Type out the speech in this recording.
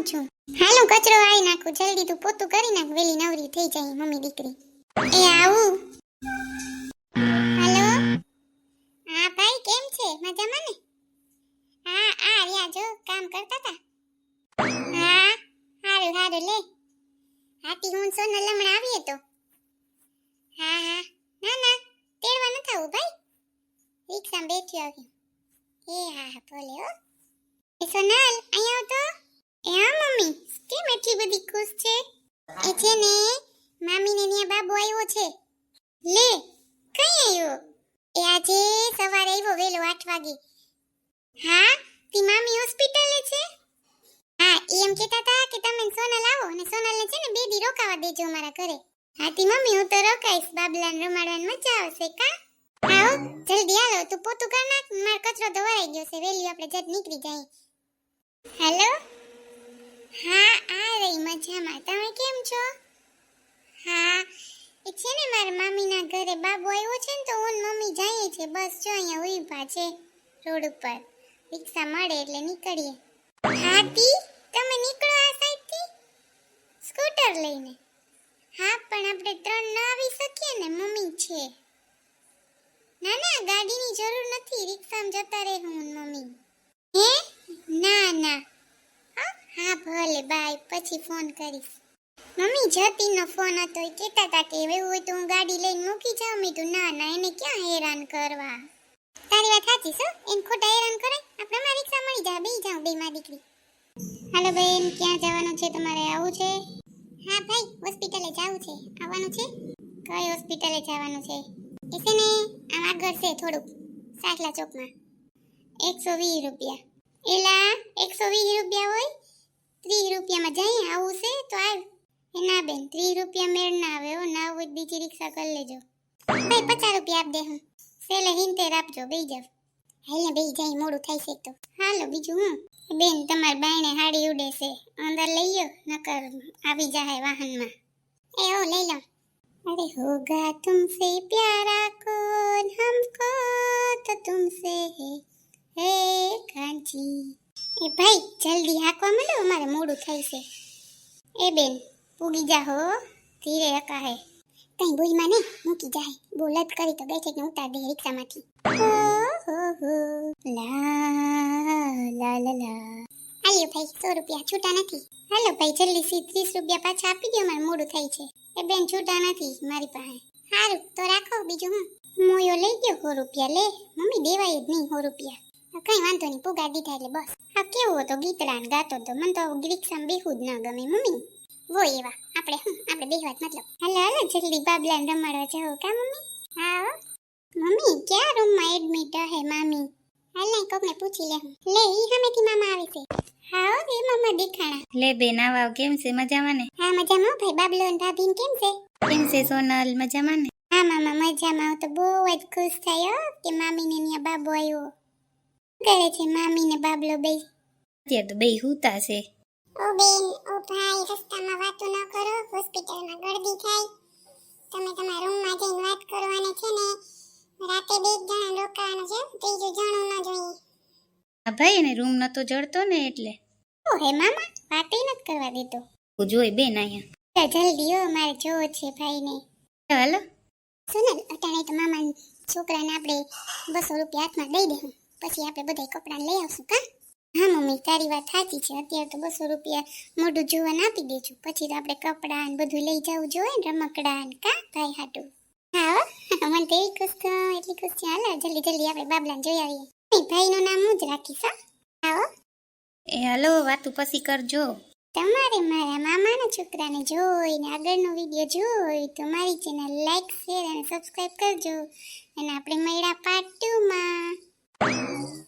જાઉં છું? હાલો, કચરો વાળી નાખું. જલ્દી તું પોતું કરી નાખ. વેલી નવરી થઈ જાય મમ્મી દીકરી. એ આવું. હાલો? હા, ભાઈ, કેમ છે? મજામાં ને? હા, આ રહ્યા જો, કામ કરતા હતા હા, હારું હારું, લે. હાથી, હું સોન લમણ આવીએ તો. હા હા. ના ના, તેડવા ન થવું ભાઈ. રિક્ષામાં બેઠી આવ્યું એ હા હા, ભલે હો. સોનલ, અહીંયા આવ તો એ હા, મમ્મી. કેમ એટલી બધી ખુશ છે? એ છે ને, મામીને ત્યાં બાબુ આવ્યો છે. લે, કઈ આવ્યો એ આજે સવારે આવ્યો વેલો આઠ વાગે. હા, તી મામી હોસ્પિટલે છે? હા એમ કહેતા હતા કે તમે સોનલ આવો અને સોનલને છે ને બે દી રોકાવા દેજો મારા ઘરે. હા, તી મમ્મી, હું તો રોકાઈશ. બાબલાને રમાડવાની મજા આવશે, કા? આવો જલ્દી હાલો, તું પોતું કર નાખ. માર કચરો તો વરાઈ ગયો છે. વેલી આપણે જટ નીકળી જાય. હેલો? હા, આ રહી મજામાં. તમે કેમ છો? હા, એ છે ને મારા મામીના ઘરે બાબુ આવ્યો છે ને તો હું મમ્મી જઈએ છે. બસ જો અહીંયા ઊભા છે રોડ ઉપર. રિક્ષા મળે એટલે નીકળીએ. હા, તી, તમે નીકળો આ સાઈડથી. સ્કૂટર લઈને. હા, પણ આપણે ત્રણ ન આવી શકીએ ને, મમ્મી છે. ના ના, ગાડીની જરૂર નથી. રિક્ષામાં જતા રહે હું મમ્મી. હે? ના ના. હા, ભલે. પછી ફોન કરીશ. મમ્મી, જતીનો ફોન હતો, એ કહેતા હતા કે એવું હોય તો હું ગાડી લઈને મૂકી જાઉં. મેં તું ના ના, એને ક્યાં હેરાન કરવા? તારી વાત સાચી છો એને ખોટા હેરાન કરે આપણે મારી રિક્ષા મળી જાય. બે જાઉં બે માં દીકરી. હાલો બેન, ક્યાં જવાનું છે? તમારે આવું છે? હા, ભાઈ, હોસ્પિટલે જવું છે. આવવાનું છે? કઈ હોસ્પિટલે જવાનું છે? એ છે ને આમ આગળ છે થોડુંક સાટલા ચોકમાં. એકસો વીસ રૂપિયા. એલા, એકસો વીસ રૂપિયા હોય? ત્રીસ રૂપિયામાં જઈએ આવું છે તો આવ એ ના બેન ત્રીસ રૂપિયા મેળ ના આવે હો ના હોય તો બીજી રિક્ષા કરી લેજો ભાઈ પચાસ રૂપિયા આપ દે હું સેલે હિંતેર આપજો બેઈ જાવ હાલે બેઈ જાય મોડું થાય છે તો હાલો બીજું હું બેન તમાર બાયણે હાડી ઉડે છે અંદર લઈ લો નકર આવી જાય વાહનમાં એ ઓ લઈ લો अरे होगा तुमसे प्यारा कौन हमको तो तुमसे है હે કાંચી એ ભાઈ જલ્દી હાંકવા માંડો અમારે મોડું થાય છે. એ બેન પૂગી જા હો. ધીરે રકાહે કઈ ભૂલમાં નહીં મૂકી જાય બોલત કરી તો બેઠે કે ઉતાર દે રિક્ષામાંથી. હો હો. હો લા લા લા. આલ્યો ભાઈ સો રૂપિયા. છૂટા નથી. હાલો ભાઈ જલ્દી સી ત્રીસ રૂપિયા પાછા આપી દો મારે મોડું થાય છે. એ બેન છૂટા નથી મારી પાસે. સારું તો રાખો બીજું હું. મોયો લઈ ગયો સો રૂપિયા લે. મમ્મી દેવાય જ નહીં સો રૂપિયા. હા, કઈ વાંધો નહીં પુગા દીધા એટલે બસ. હા કેવો હતો? ગીતડાન ગાતો તો મને તો રિક્ષામાં બેહું જ ન ગમે મમ્મી. વો એવા આપણે હું આપણે બે વાત મતલબ. હાલો હાલો જલ્દી બાબલાને રમાડવા જાઓ કા મમ્મી? હા મમ્મી ક્યાં રૂમમાં એડમિટ હે મામી? હાલ નહીં કોકને પૂછી લે લે ઈ હમેથી મામા આવે છે. હા એ મામા દેખાણા. લે બેન આવા કેમ છે? મજામાં ને હા મજામાં ભાઈ બાબલો અને ભાભીને કેમ છે? કેમ છે સોનલ? મજામાં ને હા મામા મજામાં હું તો બહુ જ ખુશ થયો કે મામીને ત્યાં બાબો આવ્યો કરે છે મામીને બાબલો બે? અત્યારે તો બે હુતા છે. ઓ બેન ઓ ભાઈ રસ્તામાં વાતો ન કરો હોસ્પિટલમાં ગળદી થાય. તમે તમારા રૂમમાં જઈને વાત કરવાને છે ને રાતે બે જણા રોકાવાનું છે ત્રીજું જણું ન જોઈએ. આ ભાઈ એને રૂમ નતો જડતો ને એટલે. ઓ હે મામા વાતે નથી કરવા દેતો હું જોઈ બેન અહીંયા. જલ્દી હો મારે જોવો છે ભાઈને. હાલો. સુનલ અટાણે તો મામા છોકરાને આપણે બસો રૂપિયા હાથમાં દઈ દેવું પછી આપણે બધા કપડાં લઈ આવશું કા? હા મમ્મી તારી વાત સાચી છે. અત્યારે તો બસો રૂપિયા મોઢું જોવાન આપી દેજો. પછી તો આપણે કપડાં ને બધું લઈ જવું જોઈએ ને રમકડા ને કા? ભાઈ હાટું. હા મને તો એવી ખુશ તો એટલી ખુશ છે. હાલો જલ્દી જલ્દી આપણે બાબલાને જોઈ આવીએ. ભાઈનું નામ હું જ રાખીશ હા. એ હાલો વાતું પછી કરજો. તમારે મારા મામાના છોકરાને જોઈને આગળનો વીડિયો જોઈ તો મારી ચેનલ લાઈક શેર અને સબસ્ક્રાઇબ કરજો. અને આપણે મળ્યા પાર્ટ ટુમાં you